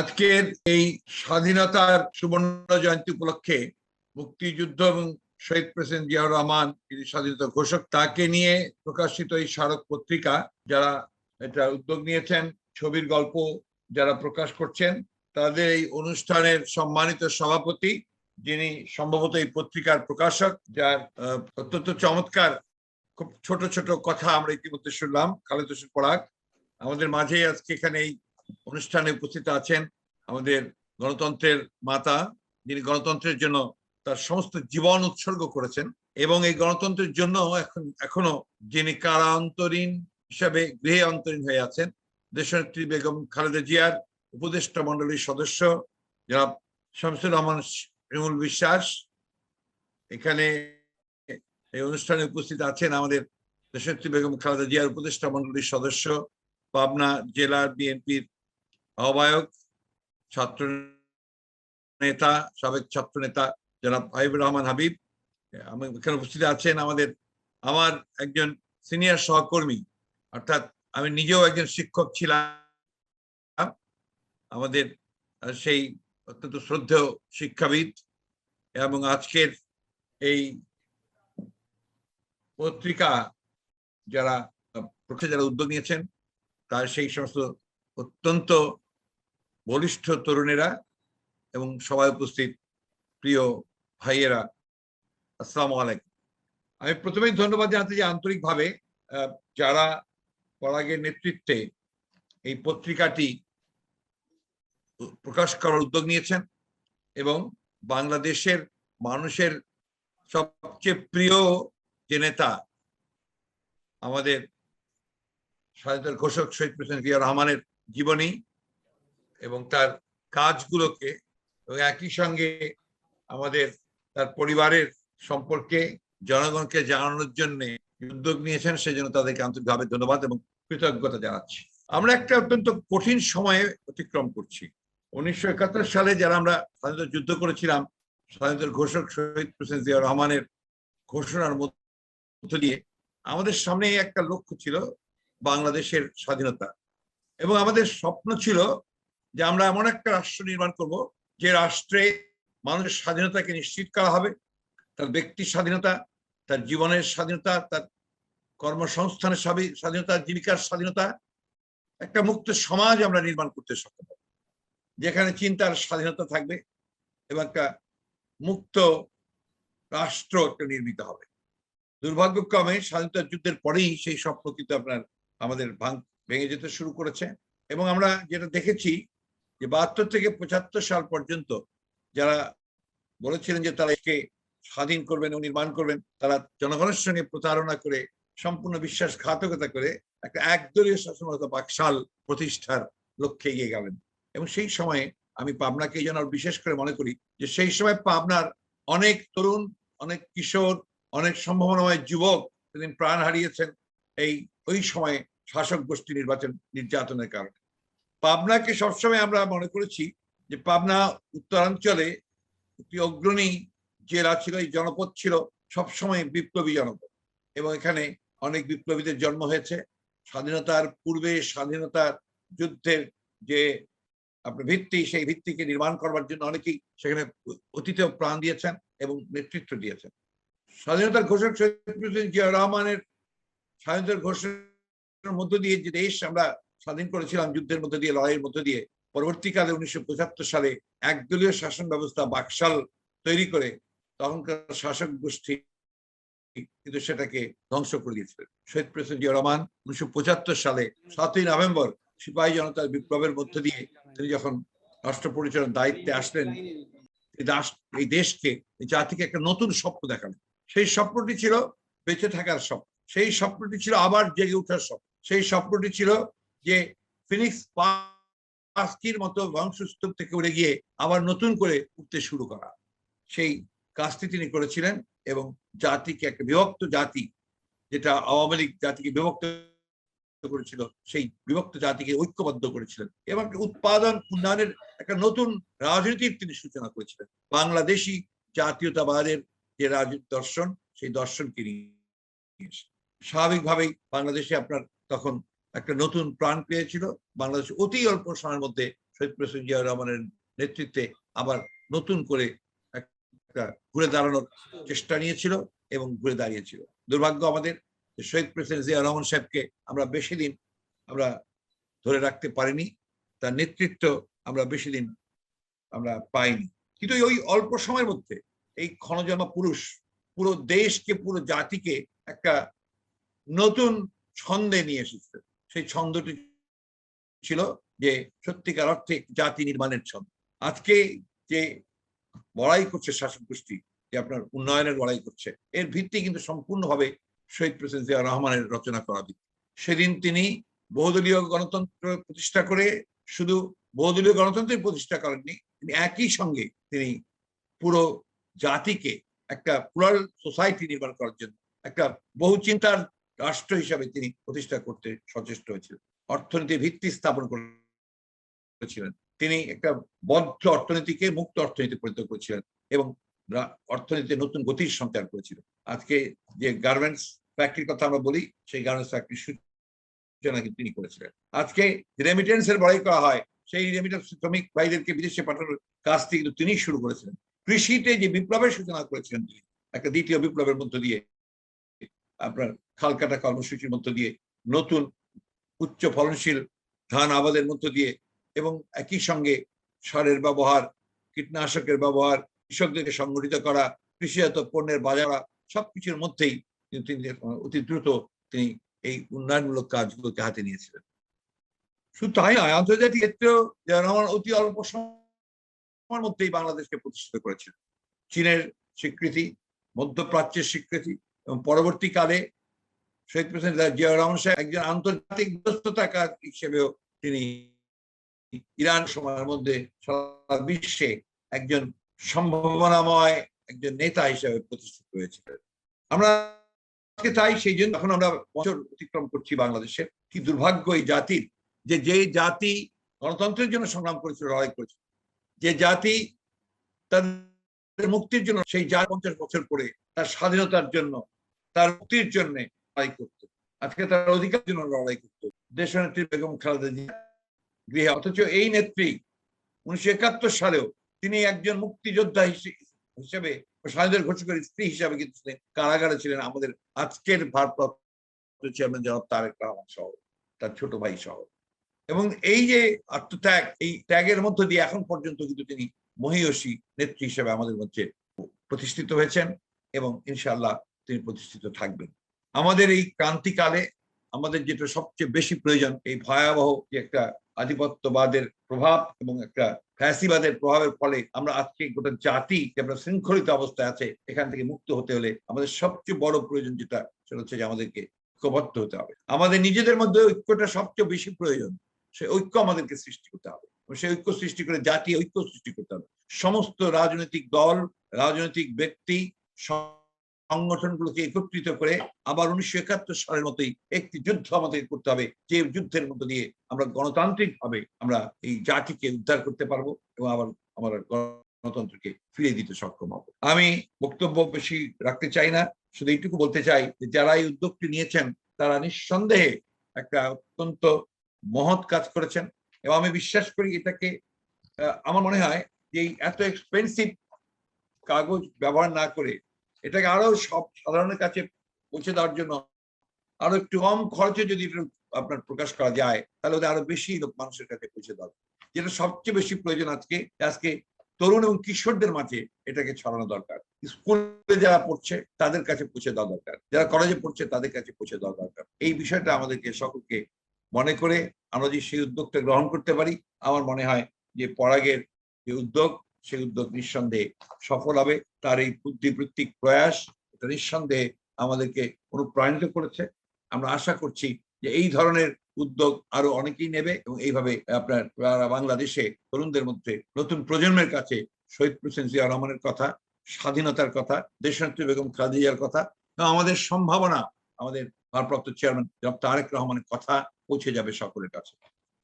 আজকের এই স্বাধীনতার সুবর্ণ জয়ন্তী উপলক্ষে মুক্তিযুদ্ধ এবং শহীদ প্রেসিডেন্ট জিয়াউর রহমান, যিনি স্বাধীনতা ঘোষক, তাকে নিয়ে প্রকাশিত এই স্মারক পত্রিকা, যারা এটা উদ্যোগ নিয়েছেন, ছবির গল্প যারা প্রকাশ করছেন, তাদের এই অনুষ্ঠানের সম্মানিত সভাপতি, যিনি সম্ভবত এই পত্রিকার প্রকাশক, যার অত্যন্ত চমৎকার, খুব ছোট ছোট কথা আমরা ইতিমধ্যে শুনলাম, খালেদ হোসেন পরাগ। আমাদের মাঝে আজকে এখানে এই অনুষ্ঠানে উপস্থিত আছেন আমাদের গণতন্ত্রের মাতা, যিনি গণতন্ত্রের জন্য তার সমস্ত জীবন উৎসর্গ করেছেন এবং এই গণতন্ত্রের জন্য এখন, এখনও যিনি কারান্তরীণ হিসাবে গৃহে অন্তরীণ হয়ে আছেন, দেশনেত্রী বেগম খালেদা জিয়ার উপদেষ্টা মন্ডলীর সদস্য যারা শামসুর রহমান শিমুল বিশ্বাস। এখানে এই অনুষ্ঠানে উপস্থিত আছেন আমাদের দেশনেত্রী বেগম খালেদা জিয়ার উপদেষ্টা মন্ডলীর সদস্য, পাবনা জেলার বিএনপির আহ্বায়ক ছাত্র নেতা, সাবেক ছাত্র নেতা জনাব হাবিবুর রহমান হাবিব। আমি এখানে উপস্থিত আছেন আমাদের, আমার একজন সিনিয়র সহকর্মী। অর্থাৎ আমি নিজেও একজন শিক্ষক ছিলাম। আমাদের সেই অত্যন্ত শ্রদ্ধেয় শিক্ষাবিদ এবং আজকের এই পত্রিকা যারা যারা উদ্যোগ নিয়েছেন, তার সেই সমস্ত অত্যন্ত বলিষ্ঠ তরুণেরা এবং সবাই উপস্থিত প্রিয় ভাইয়েরা, আসসালামু আলাইকুম। আমি প্রথমেই ধন্যবাদ জানাতে যে আন্তরিকভাবে যারা পরাগের নেতৃত্বে এই পত্রিকাটি প্রকাশ করার উদ্যোগ নিয়েছেন এবং বাংলাদেশের মানুষের সবচেয়ে প্রিয় যে নেতা আমাদের স্বাধীনতার ঘোষক শহীদ প্রেসিডেন্ট জিয়া রহমানের জীবনী এবং তার কাজগুলোকে একই সঙ্গে আমাদের তার পরিবারের সম্পর্কে জনগণকে জানানোর জন্য উদ্যোগ নিয়েছেন, সেজন্য তাদেরকে আন্তরিকভাবে ধন্যবাদ এবং কৃতজ্ঞতা জানাচ্ছি। আমরা একটা অত্যন্ত কঠিন সময়ে অতিক্রম করছি। উনিশশো একাত্তর সালে যারা আমরা স্বাধীনতা যুদ্ধ করেছিলাম, স্বাধীনতার ঘোষক শহীদ প্রেসিডেন্ট জিয়া রহমানের ঘোষণার মধ্য দিয়ে আমাদের সামনে একটা লক্ষ্য ছিল বাংলাদেশের স্বাধীনতা। এবং আমাদের স্বপ্ন ছিল যে আমরা এমন একটা রাষ্ট্র নির্মাণ করব যে রাষ্ট্রে মানুষের স্বাধীনতাকে নিশ্চিত করা হবে, তার ব্যক্তির স্বাধীনতা, তার জীবনের স্বাধীনতা, তার কর্মসংস্থানের স্বাধী- স্বাধীনতা, জীবিকার স্বাধীনতা, একটা মুক্ত সমাজ আমরা নির্মাণ করতে সক্ষম। যেখানে চিন্তার স্বাধীনতা থাকবে এবং একটা মুক্ত রাষ্ট্র একটা নির্মিত হবে দুর্ভাগ্যক্রমে স্বাধীনতা যুদ্ধের পরেই সেই স্বপ্ন কিন্তু আপনার, আমাদের ভাঙ, ভেঙে যেতে শুরু করেছে এবং আমরা যেটা দেখেছি যে বাহাত্তর থেকে পঁচাত্তর সাল পর্যন্ত যারা বলেছিলেন যে তারা একে স্বাধীন করবেন এবং নির্মাণ করবেন, তারা জনগণের সঙ্গে প্রতারণা করে, সম্পূর্ণ বিশ্বাসঘাতকতা করে একটা একদলীয় শাসন অথবা বাকশাল প্রতিষ্ঠার লক্ষ্যে এগিয়ে গেলেন। এবং সেই সময়ে আমি পাবনাকে যেন বিশেষ করে মনে করি যে সেই সময় পাবনার অনেক তরুণ, অনেক কিশোর, অনেক সম্ভাবনাময় যুবক সেদিন প্রাণ হারিয়েছেন এই, ওই সময়ে শাসক গোষ্ঠী নির্বাচন নির্যাতনের কারণে। পাবনাকে সবসময় আমরা মনে করেছি যে পাবনা উত্তরাঞ্চলে একটি অগ্রণী জেলা ছিল, এই জনপদ ছিল সবসময় বিপ্লবী জনপদ এবং এখানে অনেক বিপ্লবীদের জন্ম হয়েছে। স্বাধীনতার পূর্বে স্বাধীনতার যুদ্ধের যে আপনার ভিত্তি, সেই ভিত্তিকে নির্মাণ করবার জন্য অনেকেই সেখানে অতীতেও প্রাণ দিয়েছেন এবং নেতৃত্ব দিয়েছেন। স্বাধীনতার ঘোষক শহীদ জিয়া রহমানের স্বাধীনতার ঘোষণার মধ্য দিয়ে যে দেশ আমরা স্বাধীন করেছিলাম যুদ্ধের মধ্যে দিয়ে, লড়াইয়ের মধ্য দিয়ে। পরবর্তীকালে উনিশশো পঁচাত্তর সালে একদলীয় শাসন ব্যবস্থা বাকশাল তৈরি করে তখনকার শাসক গোষ্ঠী কিন্তু সেটাকে ধ্বংস করে দিয়েছিলেন শহীদ প্রেসিডেন্ট জিয়া রহমান উনিশশো পঁচাত্তর সালে সাতই নভেম্বর সিপাহী জনতার বিপ্লবের মধ্য দিয়ে তিনি যখন রাষ্ট্র পরিচালনার দায়িত্বে আসলেন, এই দেশকে, এই জাতিকে একটা নতুন স্বপ্ন দেখানো সেই স্বপ্নটি ছিল বেঁচে থাকার স্বপ্ন। সেই স্বপ্নটি ছিল আবার জেগে ওঠার স্বপ্ন। সেই স্বপ্নটি ছিল যে ফিনিক্স পাস্কির মতো বংশস্তূপ থেকে উড়ে গিয়ে আবার নতুন করে উঠতে শুরু করা। সেই কাজটি তিনি করেছিলেন এবং জাতিকে একটা বিভক্ত জাতি, যেটা আওয়ামী লীগ জাতিকে বিভক্ত করেছিল, সেই বিভক্ত জাতিকে ঐক্যবদ্ধ করেছিলেন। এবং উৎপাদন উন্নয়নের একটা নতুন রাজনীতির তিনি সূচনা করেছিলেন। বাংলাদেশি জাতীয়তাবাদের যে রাজনীতি দর্শন, সেই দর্শনকে নিয়ে স্বাভাবিকভাবেই বাংলাদেশে আপনার তখন একটা নতুন প্রাণ পেয়েছিল। বাংলাদেশ অতি অল্প সময়ের মধ্যে শহীদ প্রেসিডেন্ট জিয়া রহমানের নেতৃত্বে আবার নতুন করে একটা ঘুরে দাঁড়ানোর চেষ্টা নিয়েছিল এবং ঘুরে দাঁড়িয়েছিল। দুর্ভাগ্য আমাদের শহীদ প্রেসিডেন্ট জিয়া রহমান সাহেবকে আমরা বেশি দিন আমরা ধরে রাখতে পারিনি, তার নেতৃত্ব আমরা বেশি দিন আমরা পাইনি। কিন্তু ওই অল্প সময়ের মধ্যে এই ক্ষণজমা পুরুষ, পুরো দেশকে, পুরো জাতিকে একটা নতুন ছন্দে নিয়ে এসেছে। সেই ছন্দটি ছিল যে সত্যিকার অর্থে জাতি নির্মাণের ছন্দ। আজকে যে লড়াই করছে শাসক গোষ্ঠী, যে আপনার উন্নয়নের লড়াই করছে, এর ভিত্তি কিন্তু সম্পূর্ণভাবে শহীদ প্রেসিডেন্ট জিয়া রহমানের রচনা করা ভিত্তি সেদিন তিনি বহুদলীয় গণতন্ত্র প্রতিষ্ঠা করে শুধু বহুদলীয় গণতন্ত্রের প্রতিষ্ঠা করেননি, তিনি একই সঙ্গে তিনি পুরো জাতিকে একটা প্লুরাল সোসাইটি নির্মাণ করার জন্য একটা বহু চিন্তার রাষ্ট্র হিসাবে তিনি প্রতিষ্ঠা করতে সচেষ্ট হয়েছিলেন। অর্থনীতির ভিত্তি স্থাপন করেছিলেন। তিনি একটা বদ্ধ অর্থনীতিকে মুক্ত অর্থনীতি পরিণত করেছিলেন এবং অর্থনীতিতে নতুন গতির সঞ্চার করেছিলেন। আজকে যে গার্মেন্টস ফ্যাক্টরির কথা আমরা বলি, সেই গার্মেন্টস ফ্যাক্টরি সূচনা কিন্তু তিনি করেছিলেন। আজকে রেমিটেন্স এর বড়াই করা হয়, সেই রেমিটেন্স শ্রমিক ভাইদেরকে বিদেশে পাঠানোর কাজটি কিন্তু তিনি শুরু করেছিলেন। কৃষিতে যে বিপ্লবের সূচনা করেছিলেন তিনি, একটা দ্বিতীয় বিপ্লবের মধ্য দিয়ে আপনার খাল কাটা কর্মসূচির মধ্য দিয়ে নতুন উচ্চ ফলনশীল ধান আবাদের মধ্য দিয়ে এবং একই সঙ্গে সারের ব্যবহার, কীটনাশকের ব্যবহার, কৃষকদেরকে সংগঠিত করা, কৃষিজাত পণ্যের বাজার, সবকিছুর মধ্যেই তিনি অতি দ্রুত তিনি এই উন্নয়নমূলক কাজগুলোকে হাতে নিয়েছিলেন। শুধু তাই নয়, আন্তর্জাতিক ক্ষেত্রেও আমার অতি অল্প সময়ের মধ্যেই বাংলাদেশকে প্রতিষ্ঠিত করেছিল চীনের স্বীকৃতি, মধ্যপ্রাচ্যের স্বীকৃতি এবং পরবর্তীকালে শহীদ প্রেসিডেন্ট জিয়া রহমান সাহেব একজন আন্তর্জাতিক হিসেবেও তিনি ইরান সময়ের মধ্যে সারা বিশ্বে একজন সম্ভাবনাময় একজন নেতা হিসেবে প্রতিষ্ঠিত আমরা আজকে তাই সেই জন্য এখন আমরা বছর অতিক্রম করছি বাংলাদেশের। কি দুর্ভাগ্য এই জাতির যে যে জাতি গণতন্ত্রের জন্য সংগ্রাম করেছিল, লড়াই করেছিল। যে জাতি তাদের মুক্তির জন্য সেই যা পঞ্চাশ বছর পরে তার স্বাধীনতার জন্য, তার মুক্তির জন্য লড়াই করত। আজকে তার অধিকার জন্য লড়াই করত। দেশনেত্রী বেগম খালেদা জিয়া গৃহে। অথচ এই নেত্রী উনিশশো একাত্তর সালেও তিনি একজন মুক্তিযোদ্ধা হিসে- হিসেবে স্বাধীনতার ঘোষকের স্ত্রী হিসাবে কিন্তু কারাগারে ছিলেন। আমাদের আজকের ভারপ্রাপ্ত চেয়ারম্যান জনাব তারেক রহমান সহ, তার ছোট ভাই সহ। এবং এই যে আত্মত্যাগ, এই ত্যাগের মধ্য দিয়ে এখন পর্যন্ত কিন্তু তিনি মহিয়সী নেত্রী হিসেবে আমাদের মধ্যে প্রতিষ্ঠিত হয়েছেন এবং ইনশাআল্লাহ তিনি প্রতিষ্ঠিত থাকবেন। আমাদের এই ক্রান্তিকালে আমাদের যেটা সবচেয়ে বেশি প্রয়োজন, এই ভয়াবহ যে একটা আধিপত্যবাদের প্রভাব এবং একটা ফ্যাসিবাদের প্রভাবের ফলে আমরা আজকে গোটা জাতি আমরা শৃঙ্খলিত অবস্থায় আছে, এখান থেকে মুক্ত হতে হলে আমাদের সবচেয়ে বড় প্রয়োজন যেটা, সেটা হচ্ছে যে আমাদেরকে ঐক্যবদ্ধ হতে হবে। আমাদের নিজেদের মধ্যে ঐক্যটা সবচেয়ে বেশি প্রয়োজন সেই ঐক্য আমাদেরকে সৃষ্টি করতে হবে। সেই ঐক্য সৃষ্টি করে জাতীয় ঐক্য সৃষ্টি করতে হবে। সমস্ত রাজনৈতিক দল, রাজনৈতিক ব্যক্তি সংগঠনগুলোকে একত্রিত করে আবার উনিশশো একাত্তর সালের মতোই একটি যুদ্ধ আমাদের করতে হবে, যে যুদ্ধের মধ্য দিয়ে আমরা গণতান্ত্রিক ভাবে আমরা এই জাতিকে উদ্ধার করতে পারব এবং আবার আমরা গণতন্ত্রকে ফিরিয়ে দিতে সক্ষম হব। আমি বক্তব্য বেশি রাখতে চাই না, শুধু এইটুকু বলতে চাই যে যারা এই উদ্যোগটি নিয়েছেন, তারা নিঃসন্দেহে একটা অত্যন্ত মহৎ কাজ করেছেন এবং আমি বিশ্বাস করি এটাকে আমার মনে হয় যে এত এক্সপেন্সিভ কাগজ ব্যবহার না করে এটাকে আরও সব সাধারণের কাছে পৌঁছে দেওয়ার জন্য আরও একটু কম খরচে যদি আপনার প্রকাশ করা যায়, তাহলে ওদের আরও বেশি মানুষের কাছে পৌঁছে দেওয়া যেটা সবচেয়ে বেশি প্রয়োজন আজকে আজকে তরুণ এবং কিশোরদের মাঝে এটাকে ছড়ানো দরকার। স্কুলে যারা পড়ছে, তাদের কাছে পৌঁছে দেওয়া দরকার। যারা কলেজে পড়ছে, তাদের কাছে পৌঁছে দেওয়া দরকার। এই বিষয়টা আমাদেরকে সকলকে মনে করে আমরা যদি সেই উদ্যোগটা গ্রহণ করতে পারি, আমার মনে হয় যে পরাগের যে উদ্যোগ সেই উদ্যোগ নিঃসন্দেহে সফল হবে। তার এই বুদ্ধিবৃত্তিক প্রয়াস এটা নিঃসন্দেহে আমাদেরকে অনুপ্রাণিত করেছে। আমরা আশা করছি যে এই ধরনের উদ্যোগ আরও অনেকেই নেবে এবং এইভাবে আপনার বাংলাদেশে তরুণদের মধ্যে নতুন প্রজন্মের কাছে শহীদ প্রেসিডেন্ট জিয়া রহমানের কথা, স্বাধীনতার কথা, দেশনেত্রী বেগম খাদিজার কথা আমাদের সম্ভাবনা, আমাদের ভারপ্রাপ্ত চেয়ারম্যান জনাব তারেক রহমানের কথা পৌঁছে যাবে সকলের কাছে।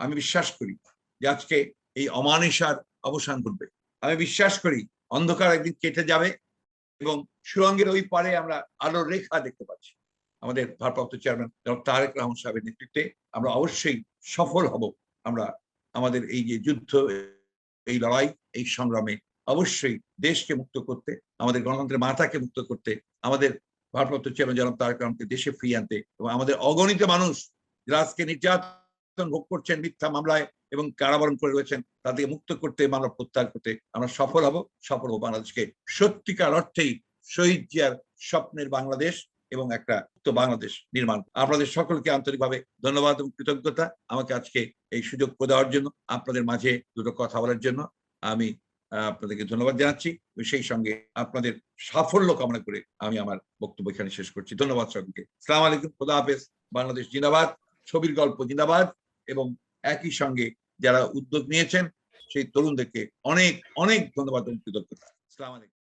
আমি বিশ্বাস করি যে আজকে এই অমানিসার অবসান ঘটবে। আমি বিশ্বাস করি অন্ধকার একদিন কেটে যাবে এবং সুরঙ্গের ওই পারে আমরা আলোর রেখা দেখতে পাচ্ছি। আমাদের ভারপ্রাপ্ত চেয়ারম্যান তারেক রহমান সাহেবের নেতৃত্বে আমরা অবশ্যই সফল হব। আমরা আমাদের এই যে যুদ্ধ, এই লড়াই, এই সংগ্রামে অবশ্যই দেশকে মুক্ত করতে, আমাদের গণতন্ত্রের মাথাকে মুক্ত করতে, আমাদের ভারপ্রাপ্ত চেয়ারম্যান জনাব তারেক রহমানকে দেশে ফিরিয়ে আনতে এবং আমাদের অগণিত মানুষ যারা আজকে নির্যাতন ভোগ করছেন মিথ্যা মামলায় এবং কারাবরণ করে রয়েছেন তাদেরকে মুক্ত করতে মামলা প্রত্যাহার করতে আমরা সফল হব সফল হব বাংলাদেশকে। সত্যিকার অর্থেই শহীদ জিয়ার স্বপ্নের বাংলাদেশ এবং একটা মুক্ত বাংলাদেশ নির্মাণ। আপনাদের সকলকে আন্তরিকভাবে ধন্যবাদ এবং কৃতজ্ঞতা আমাকে আজকে এই সুযোগ করে দেওয়ার জন্য, আপনাদের মাঝে দুটো কথা বলার জন্য আমি আপনাদেরকে ধন্যবাদ জানাচ্ছি সেই সঙ্গে আপনাদের সাফল্য কামনা করে আমি আমার বক্তব্য এখানে শেষ করছি। ধন্যবাদ সকলকে। সালাম আলাইকুম। খোদা হাফেজ। বাংলাদেশ জিন্দাবাদ। ছবির গল্প জিন্দাবাদ এবং একই সঙ্গে যারা উদ্যোগ নিয়েছেন সেই তরুণদেরকে অনেক অনেক ধন্যবাদ কৃতজ্ঞতা। আসসালাম আলাইকুম।